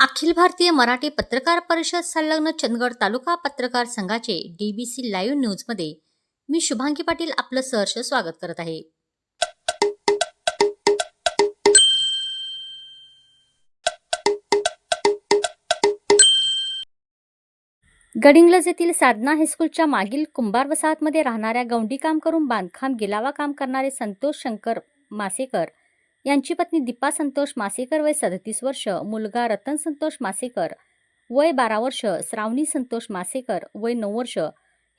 अखिल भारतीय मराठी पत्रकार परिषद संलग्न चंदगड तालुका पत्रकार संघाचे डीबीसी लाईव्ह न्यूजमध्ये मी शुभांगी पाटील आपलं सहर्ष स्वागत करत आहे. गडिंग्लज येथील साधना हायस्कूलच्या मागील कुंभार वसाहतमध्ये राहणाऱ्या गौंडी काम करून बांधकाम गिलावा काम करणारे संतोष शंकर मासेकर यांची पत्नी दीपा संतोष मासेकर वय सदतीस वर्ष मुलगा रतन संतोष मासेकर वय बारा वर्ष श्रावणी संतोष मासेकर वय नऊ वर्ष.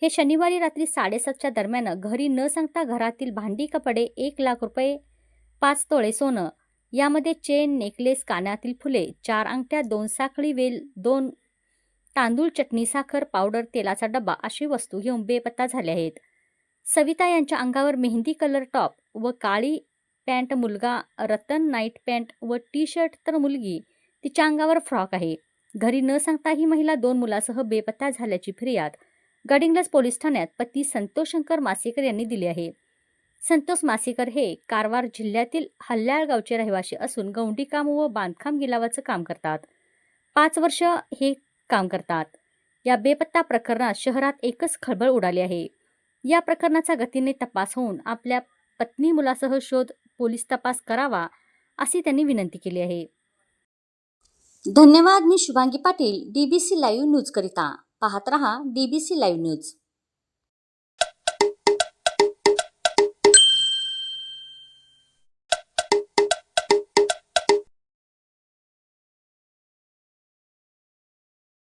हे शनिवारी रात्री साडेसातच्या दरम्यान घरी न सांगता घरातील भांडी कपडे एक लाख रुपये पाच तोळे सोनं यामध्ये चेन नेकलेस कानातील फुले चार अंगठ्या दोन साखळी वेल दोन तांदूळ चटणी साखर पावडर तेलाचा डबा अशी वस्तू घेऊन बेपत्ता झाल्या आहेत. सविता यांच्या अंगावर मेहंदी कलर टॉप व काळी पॅन्ट मुलगा रतन नाईट पॅन्ट व टी शर्ट तर मुलगी. तिच्या अंगावर फ्रॉक आहे. घरी न सांगता ही महिला दोन मुलासह बेपत्ता झाल्याची फिर्याद. गडिंग्लज पोलीस ठाण्यात पती संतोष शंकर मासेकर यांनी दिली आहे. संतोष मासेकर हे कारवार जिल्ह्यातील हल्ल्याळ गावचे रहिवासी असून गौंडीकाम व बांधकाम गिलावाचं काम करतात. पाच वर्ष हे काम करतात. या बेपत्ता प्रकरणात शहरात एकच खळबळ उडाली आहे. या प्रकरणाचा गतीने तपास होऊन आपल्या पत्नी मुलासह शोध पोलीस तपास करावा अशी त्यांनी विनंती केली आहे. धन्यवाद मी Shubhangi Patil DBC live news करिता. पाहत रहा डीबीसी लाईव्ह न्यूज.